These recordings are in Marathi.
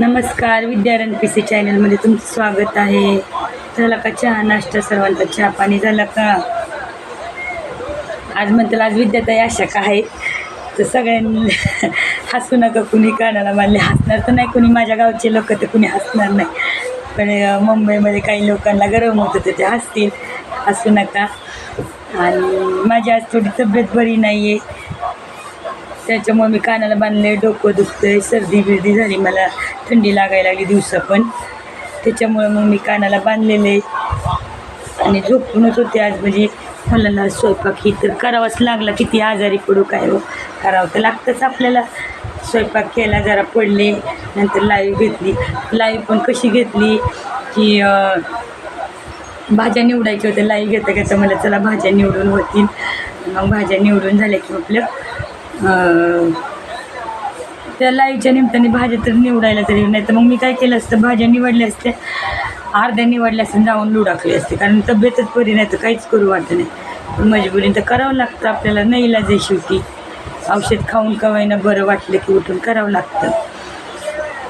नमस्कार विद्यारण पी सी चॅनलमध्ये तुमचं स्वागत आहे. झाला का चहा नाश्ता सर्वांचा? चहा पाणी झाला का? आज म्हणतात आज विद्याताई अशा का आहेत? तर सगळ्यांनी हसू नका कुणी कानाला मानले हसणार तर नाही कुणी माझ्या गावचे लोक तर कुणी हसणार नाही. पण मुंबईमध्ये काही लोकांना गरम होतं तर ते हसतील. हसू नका. आणि माझी आज थोडी तब्येत बरी नाही आहे त्याच्यामुळे मी कानाला बांधले डोकं दुखतंय सर्दी बिर्दी झाली मला थंडी लागायला लागली दिवसा पण. त्याच्यामुळे मग मी कानाला बांधलेले आणि झोपूनच होते आज म्हणजे मुलांना स्वयंपाक ही तर करावाच लागला किती आजारी पडू काय हो करावं तर लागतंच आपल्याला. स्वयंपाक केला जरा पडले नंतर लाईव्ह घेतली. लाईव्ह पण कशी घेतली की भाज्या निवडायच्या होत्या लाईव्ह घेता घेता मला चला भाज्या निवडून होतील. मग भाज्या निवडून झाल्या की आपलं त्या लाईच्या निमित्ताने भाज्या तर निवडायला तरी नाही तर मग मी काय केलं असतं भाज्या निवडल्या असत्या. अर्ध्या निवडल्या असत्या जाऊन लुडाकली असते. कारण तब्येतच बरी नाही तर काहीच करू वाटत नाही. मजबुरीने मजबुरीनं तर करावं लागतं. आपल्याला नाही इलाज आहे शेवटी. औषध खाऊन कवायना बरं वाटलं की उठून करावं लागतं.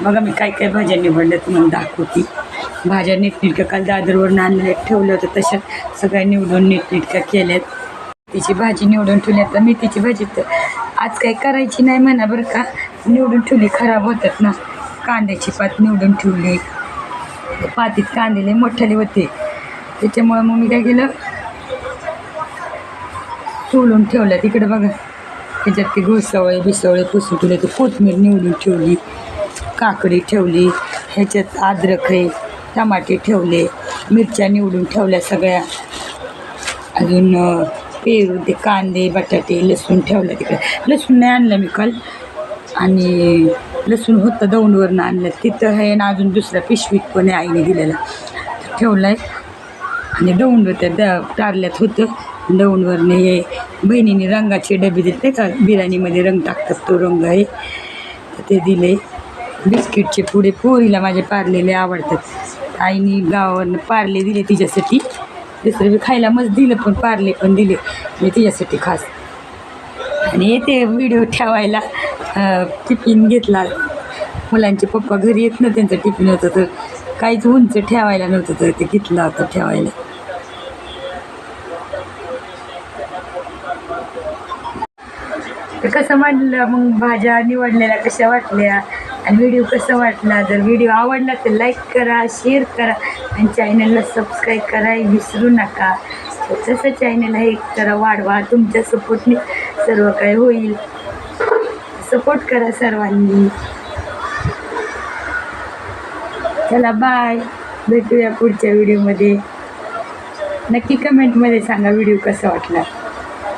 बघा मी काय काय भाज्या निवडल्या तुम्हाला दाखवते. भाज्या नीटनेटक्या काल दादरवरून आणल्या ठेवलं होतं तशा सगळ्या निवडून नीटनेटक्या केल्यात. तिची भाजी निवडून ठेवली. आता मेथीची भाजी तर आज काही करायची नाही म्हणा बरं का. निवडून ठेवली खराब होतात ना. कांद्याची पात निवडून ठेवली. पातीत कांदे लय मोठ्याले होते. त्याच्यामुळं मग मी काय केलं? ठेवून ठेवलं तिकडे बघा. त्याच्यात ते घोसावळे बिसवळे पुसून ठेवले ते कोथमीर निवडून ठेवली. काकडी ठेवली. ह्याच्यात अद्रक आहे टमाटे ठेवले. मिरच्या निवडून ठेवल्या सगळ्या. अजून पेरू ते कांदे बटाटे लसूण ठेवलं तिकडे. लसूण नाही आणलं मी काल. आणि लसूण होतं दौंडवरनं आणलं. तिथं आहे ना अजून दुसऱ्या पिशवीत पण आहे आईने दिलेला. ठेवला आहे आणि दौंड त्या द टारल्यात होतं. दौंडवरनं हे बहिणीने रंगाचे डबे दिले का? बिर्याणीमध्ये रंग टाकतात तो रंग आहे. तर ते दिले. बिस्किटचे पुढे पोरीला माझे पारलेले आवडतात. आईने गावावरनं पारले दिले तिच्यासाठी. दुसरं बी खायला मस्त दिलं पण पारले पण दिले. मी तिच्यासाठी खास. आणि येते व्हिडिओ ठेवायला. टिफिन घेतला. मुलांचे पप्पा घरी येत ना त्यांचं टिफिन होतं तर काहीच उंच ठेवायला नव्हतं तर ते घेतलं होतं ठेवायला. तर कसं मांडलं मग भाज्या निवडलेल्या कशा वाटल्या? आणि व्हिडिओ कसा वाटला? जर व्हिडिओ आवडला तर लाईक करा शेअर करा आणि चॅनलला सबस्क्राईब करा. विसरू नका. तसं चॅनल आहे करा वाढवा. तुमच्या सपोर्टने सर्व काय होईल. सपोर्ट करा सर्वांनी. चला बाय भेटूया पुढच्या व्हिडिओमध्ये नक्की कमेंटमध्ये सांगा व्हिडिओ कसा वाटला.